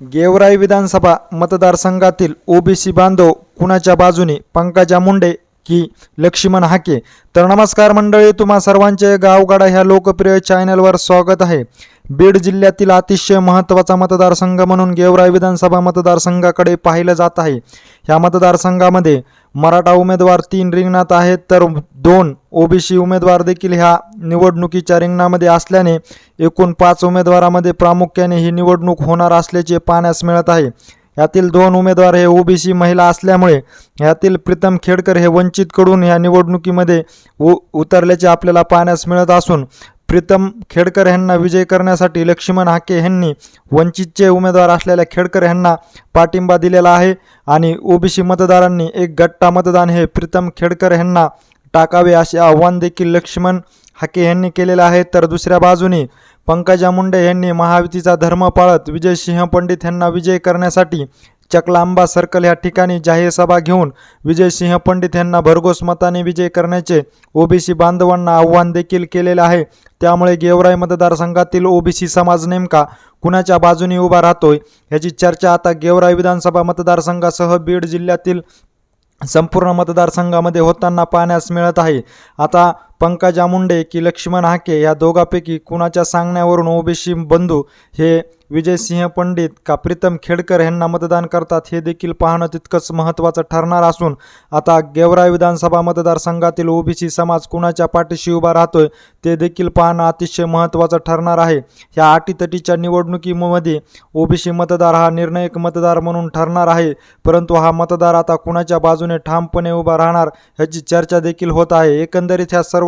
गेवराई विधानसभा मतदारसंघातील ओबीसी बांधव कुणाच्या बाजूने? पंकजा मुंडे की लक्ष्मण हाके? तर नमस्कार मंडळी तुम्हा सर्वांचे गावगाडा ह्या लोकप्रिय चॅनलवर स्वागत आहे. बीड जिल्ह्यातील अतिशय महत्त्वाचा मतदारसंघ म्हणून गेवराई विधानसभा मतदारसंघाकडे पाहिलं जात आहे. ह्या मतदारसंघामध्ये मराठा उमेदवार तीन रिंगणात आहेत तर दोन ओबीसी उमेदवार देखील ह्या निवडणुकीच्या रिंगणामध्ये असल्याने एकूण पाच उमेदवारामध्ये प्रामुख्याने ही निवडणूक होणार असल्याचे पाहण्यास मिळत आहे. यातील दोन उमेदवार हे ओबीसी महिला असल्यामुळे यातील प्रीतम खेडकर हे वंचितकडून या निवडणुकीमध्ये उ उतरल्याचे आपल्याला पाहण्यास मिळत असून प्रीतम खेडकर यांना विजय करण्यासाठी लक्ष्मण हाके यांनी वंचितचे उमेदवार असलेल्या खेडकर यांना पाठिंबा दिलेला आहे आणि ओबीसी मतदारांनी एक गट्टा मतदान हे प्रीतम खेडकर यांना टाकावे असे आव्हान देखील लक्ष्मण हाके यांनी केलेले आहे. तर दुसऱ्या बाजूने पंकजा मुंडे यांनी महायुतीचा धर्म पाळत विजयसिंह पंडित यांना विजय करण्यासाठी चकलांबा सर्कल या ठिकाणी जाहीर सभा घेऊन विजयसिंह पंडित यांना भरघोस मताने विजय करण्याचे ओबीसी बांधवांना आव्हान देखील केलेले आहे. त्यामुळे गेवराई मतदारसंघातील ओबीसी समाज नेमका कुणाच्या बाजूने उभा राहतोय? याची चर्चा आता गेवराई विधानसभा मतदारसंघासह बीड जिल्ह्यातील संपूर्ण मतदारसंघामध्ये होताना पाहण्यास मिळत आहे. आता पंकजा मुंडे की लक्ष्मण हाके या दोघांपैकी कुणाच्या सांगण्यावरून ओबीसी बंधू हे विजयसिंह पंडित का प्रीतम खेडकर यांना मतदान करतात हे देखील पाहणं तितकंच महत्त्वाचं ठरणार असून आता गेवराई विधानसभा मतदारसंघातील ओबीसी समाज कुणाच्या पाठीशी उभा राहतोय ते देखील पाहणं अतिशय महत्त्वाचं ठरणार आहे. ह्या अटीतटीच्या निवडणुकीमध्ये ओबीसी मतदार हा निर्णायक मतदार म्हणून ठरणार आहे परंतु हा मतदार आता कुणाच्या बाजूने ठामपणे उभा राहणार ह्याची चर्चा देखील होत आहे. एकंदरीत ह्या सर्व